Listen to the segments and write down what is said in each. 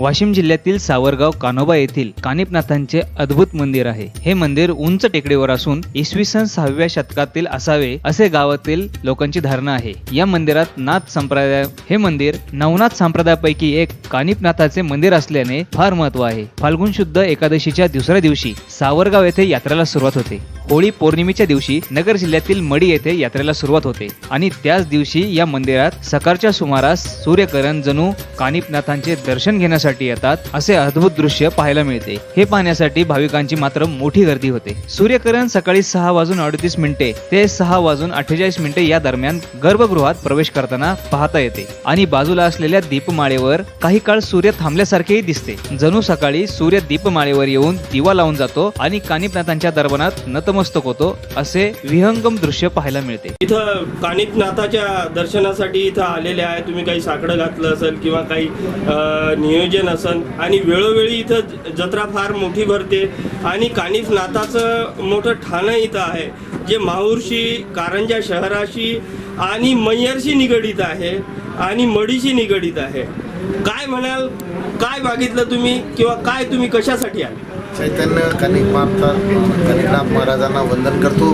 वाशिम जिल्ह्यातील सावरगाव कानोबा येथील कानिपनाथांचे अद्भुत मंदिर आहे. हे मंदिर उंच टेकडीवर असून इसवी सन सहाव्या शतकातील असावे असे गावातील लोकांची धारणा आहे. या मंदिरात नाथ संप्रदाय हे मंदिर नवनाथ संप्रदायापैकी एक कानिपनाथाचे मंदिर असल्याने फार महत्त्व आहे. फाल्गुन शुद्ध एकादशीच्या दुसऱ्या दिवशी सावरगाव येथे यात्रेला सुरुवात होते. होळी पौर्णिमेच्या दिवशी नगर जिल्ह्यातील मडी येथे यात्रेला सुरुवात होते. आणि त्याच दिवशी या मंदिरात सकाळच्या सुमारास सूर्यकरण जणू कानिपनाथांचे दर्शन घेण्यासाठी येतात असे अद्भुत दृश्य पाहायला मिळते. हे पाहण्यासाठी भाविकांची मात्र मोठी गर्दी होते. सूर्यकरण सकाळी सहा वाजून अडतीस मिनिटे ते सहा वाजून अठ्ठेचाळीस मिनिटे या दरम्यान गर्भगृहात प्रवेश करताना पाहता येते. आणि बाजूला असलेल्या दीपमाळेवर काही काळ सूर्य थांबल्यासारखेही दिसते. जणू सकाळी सूर्य दीपमाळेवर येऊन दिवा लावून जातो आणि कानिपनाथांच्या दरबारात नतमस्तक होतो असे विहंगम दृश्य पाहायला मिळते. इथं कानिकनाथाच्या दर्शनासाठी इथं आलेले आहे. तुम्ही काही साकडं घातलं असेल किंवा काही नियोजन असेल. आणि वेळोवेळी इथं ज- जत्रा फार मोठी भरते. आणि कानिफनाथाचं मोठं ठाणं इथं आहे जे माहूरशी कारंजा शहराशी आणि मैयरशी निगडीत आहे आणि मडीशी निगडीत आहे. काय म्हणाल? काय मागितलं तुम्ही? किंवा काय तुम्ही कशासाठी आले? चैतन्य कनिक मारतात कनिकनाथ महाराजांना वंदन करतो.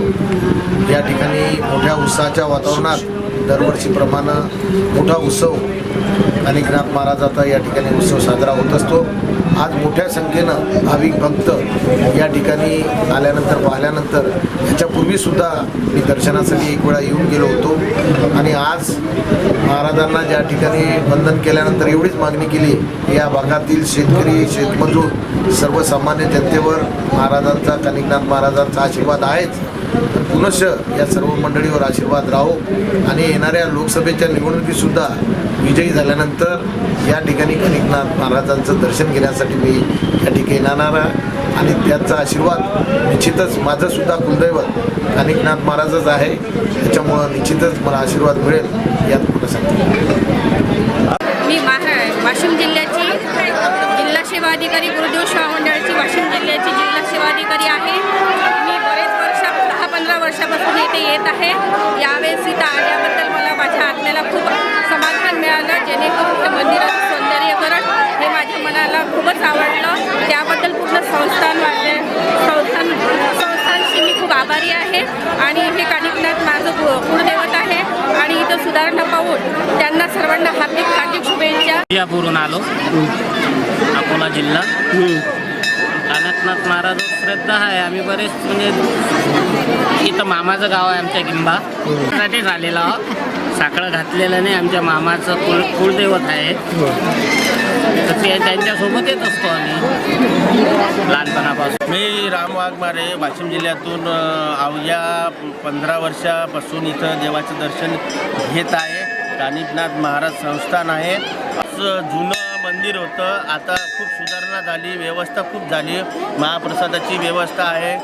या ठिकाणी मोठ्या उत्साहाच्या वातावरणात दरवर्षीप्रमाणे मोठा उत्सव कनिकनाथ महाराजाचा या ठिकाणी उत्सव साजरा होत असतो. आज मोठ्या संख्येनं भाविक भक्त या ठिकाणी आल्यानंतर पाहिल्यानंतर ह्याच्यापूर्वीसुद्धा मी दर्शनासाठी एक वेळा येऊन गेलो होतो. आणि आज महाराजांना ज्या ठिकाणी वंदन केल्यानंतर एवढीच मागणी केली या भागातील शेतकरी शेतमजूर सर्वसामान्य जनतेवर महाराजांचा कनिकनाथ महाराजांचा आशीर्वाद आहेच. पुनश या सर्व मंडळीवर आशीर्वाद राहो. आणि येणाऱ्या लोकसभेच्या निवडणुकीतसुद्धा विजयी झाल्यानंतर या ठिकाणी कनिकनाथ महाराजांचं दर्शन घेण्यासाठी मी या ठिकाणी येणार आहे. आणि त्याचा आशीर्वाद निश्चितच माझंसुद्धा कुलदैवत कनिकनाथ महाराजच आहे. त्याच्यामुळं निश्चितच मला आशीर्वाद मिळेल यात कुठं सांगतो मी वाशिम जिल्ह्याची जिल्हा सेवा अधिकारी गुरुदेव सेवा मंडळाची वाशिम जिल्ह्याची जिल्हा सेवा अधिकारी आहे मी बरेच वर्ष दहा पंधरा वर्षापासून इथे येत आहे. यावेळेस इथं आल्याबद्दल मला माझ्या आत्म्याला खूप समाधान मिळालं जेणेकरून मंदिराचं सौंदर्यकरण हे माझ्या मनाला खूपच आवडलं. त्याबद्दल पूर्ण संस्थान वाटले संस्थान संस्थांशी मी खूप आभारी आहे. आणि हे कानिकनाथ माझं कु- कुलदैवत आहे. आणि इथं सुधारणा पाहून त्यांना सर्वांना हार्दिक हार्दिक शुभेच्छा. विजापूरहून आलो. अकोला जिल्हा. एकनाथ महाराज श्रद्धा आहे. आम्ही बरेच म्हणजे इथं मामाचं गाव आहे आमच्या किंबा. साठी झालेलं आहोत. साखळं घातलेलं नाही. आमच्या मामाचं कुल कुलदैवत आहे. तर ते त्यांच्यासोबत येत असतो आम्ही. लहानपणापासून. मी राम वाघमारे वाशिम जिल्ह्यातून अवघ्या पंधरा वर्षापासून इथं देवाचं दर्शन घेत आहे. कानिपनाथ महाराज संस्थान आहे. असं जुनं मंदिर होतं. आता खूप सुधारणा झाली व्यवस्था खूप झाली. महाप्रसादाची व्यवस्था आहे.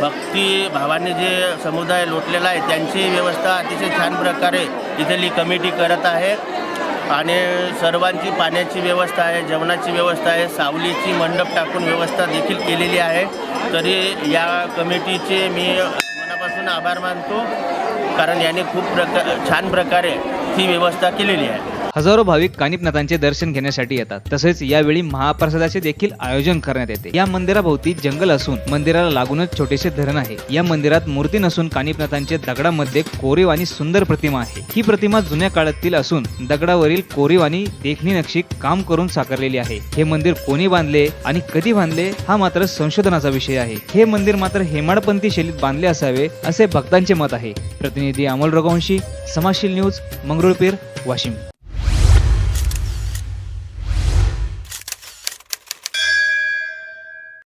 भक्ती भावाने जे समुदाय लोटलेला आहे त्यांची व्यवस्था अतिशय छान प्रकारे इथली कमिटी करत आहे. आणि सर्वांची पाण्याची व्यवस्था आहे जेवणाची व्यवस्था आहे सावलीची मंडप टाकून व्यवस्था देखील केलेली आहे. तरी या कमिटीचे मी मनापासून आभार मानतो कारण याने खूप प्रका छान प्रकारे ही व्यवस्था केलेली आहे. हजारो भाविक कानिपनाथांचे दर्शन घेण्यासाठी येतात. तसेच यावेळी महाप्रसादाचे देखील आयोजन करण्यात येते. या मंदिराभोवती जंगल असून मंदिराला लागूनच छोटेसे धरण आहे. या मंदिरात मूर्ती नसून कानिपनाथांचे दगडामध्ये कोरीव आणि सुंदर प्रतिमा आहे. ही प्रतिमा जुन्या काळातील असून दगडावरील कोरीव आणि देखणी नक्षी काम करून साकारलेली आहे. हे मंदिर कोणी बांधले आणि कधी बांधले हा मात्र संशोधनाचा विषय आहे. हे मंदिर मात्र हेमाडपंथी शैलीत बांधले असावे असे भक्तांचे मत आहे. प्रतिनिधी अमोल रघुवंशी समाजशील न्यूज मंगरुळपीर वाशिम.